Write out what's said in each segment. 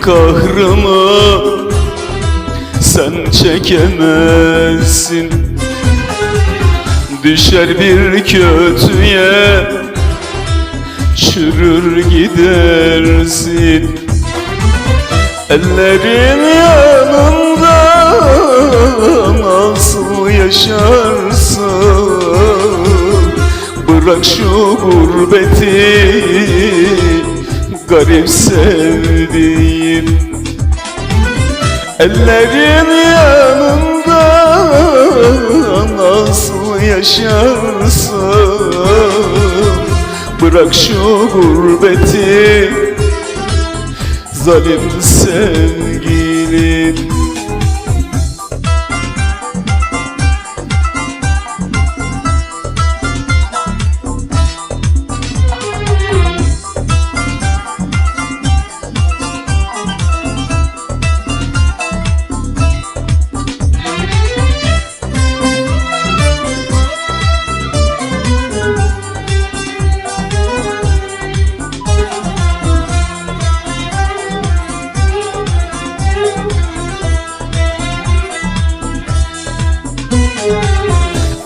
kahrımı Sen çekemezsin. Düşer bir kötüye Çürür gidersin. Ellerin yanında nasıl yaşarsın? Bırak şu gurbeti garip sevdiğim. Ellerin yanında nasıl yaşarsın? Bırak şu gurbeti zalim sevgilim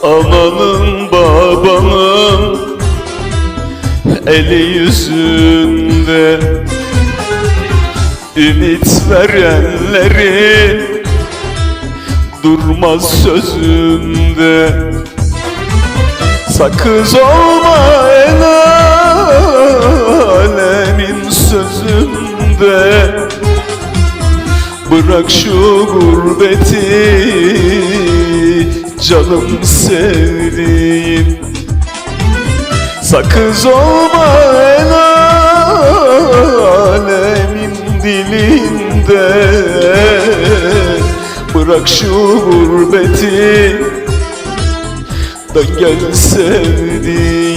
Ananın babanın eli yüzünde Ümit verenlerin durmaz sözünde. Sakız olma el alemin sözünde. Bırak şu gurbeti canım sevdiğim. Sakız olma el alemin dilinde. Bırak şu gurbeti Dön gel sevdiğim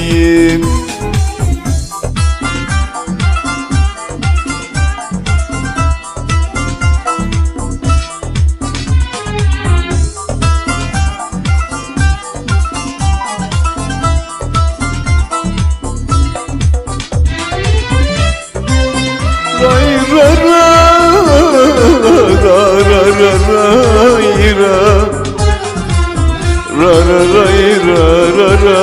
ra ra ray ra ra ra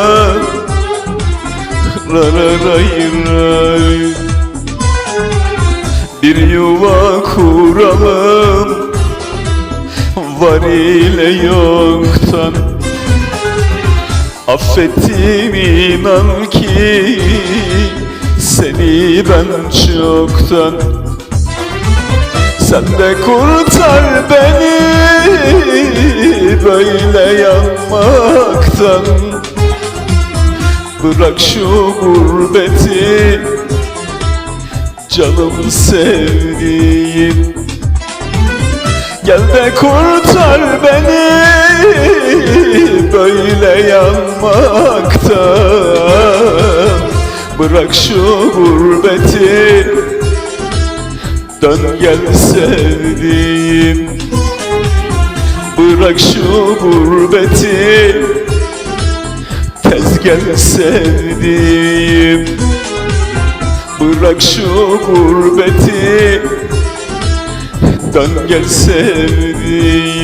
ra ra ray ray Bir yuva kuralım var ile yoktan. Affettim inan ki seni ben çoktan Sen de kurtar beni böyle yanmaktan. Bırak şu gurbeti canım sevdiğim. Gel de kurtar beni böyle yanmaktan. Bırak şu gurbeti Dön gel sevdiğim. Bırak şu gurbeti. Tez gel sevdiğim. Bırak şu gurbeti. Dön gel sevdiğim